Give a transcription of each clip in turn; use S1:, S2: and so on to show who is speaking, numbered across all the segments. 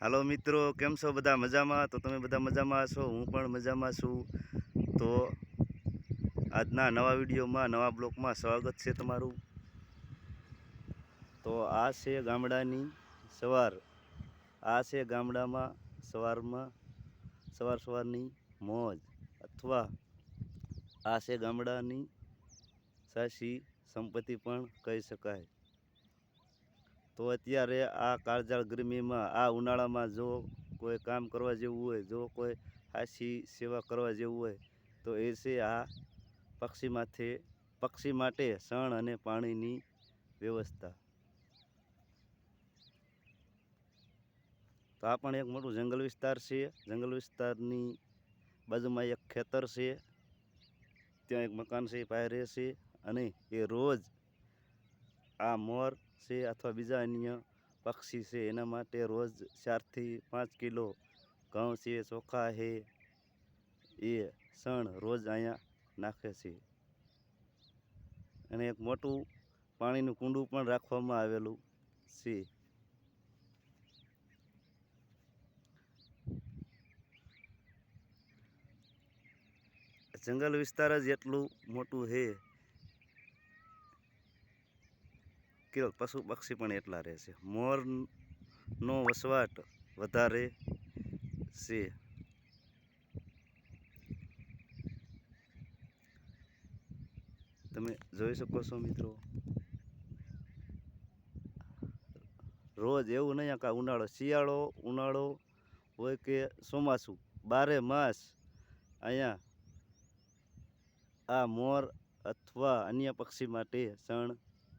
S1: હાલો મિત્રો, કેમ છો બધા મજામાં? તો તમે બધા મજામાં છો હું પણ મજામાં છું. તો આજના નવા વિડીયોમાં, નવા બ્લોકમાં સ્વાગત છે તમારું. તો આ છે ગામડાની સવાર. આ છે ગામડામાં સવારમાં, સવાર સવારની મોજ અથવા આ છે ગામડાની સાચી સંપત્તિ પણ કહી શકાય. તો અત્યારે આ કાળજાળ ગરમીમાં, આ ઉનાળામાં જો કોઈ કામ કરવા જેવું હોય, જો કોઈ હાસી સેવા કરવા જેવું હોય, તો એ છે આ પક્ષી માથે પક્ષી માટે શણ અને પાણીની વ્યવસ્થા. તો આ પણ એક મોટું જંગલ વિસ્તાર છે. જંગલ વિસ્તારની બાજુમાં એક ખેતર છે. ત્યાં એક મકાન છે પાયરે છે અને એ રોજ આ મોર છે અથવા બીજા અન્ય પક્ષી છે. એના માટે રોજ ચારથી પાંચ કિલો ઘઉં છે, ચોખા છે, એ સણ રોજ અહીંયા નાખે છે. અને એક મોટું પાણીનું કુંડું પણ રાખવામાં આવેલું છે. જંગલ વિસ્તાર જ એટલું મોટું છે. કે પશુ પક્ષી પણ એટલા રહે છે. મોરનો વસવાટ વધારે છે. તમે જોઈ શકો છો મિત્રો. રોજ એવું નહીં કે ઉનાળો શિયાળો, ઉનાળો હોય કે ચોમાસું, બારે માસ અહીંયા આ મોર અથવા અન્ય પક્ષી માટે શણ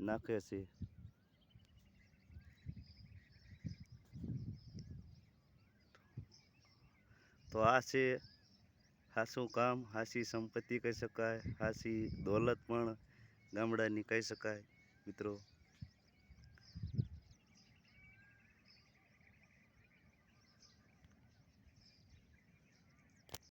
S1: નાખે છે તો આ છે હાસું કામ હાસી સંપત્તિ કહી શકાય હાસી દોલત પણ ગામડાની કહી શકાય મિત્રો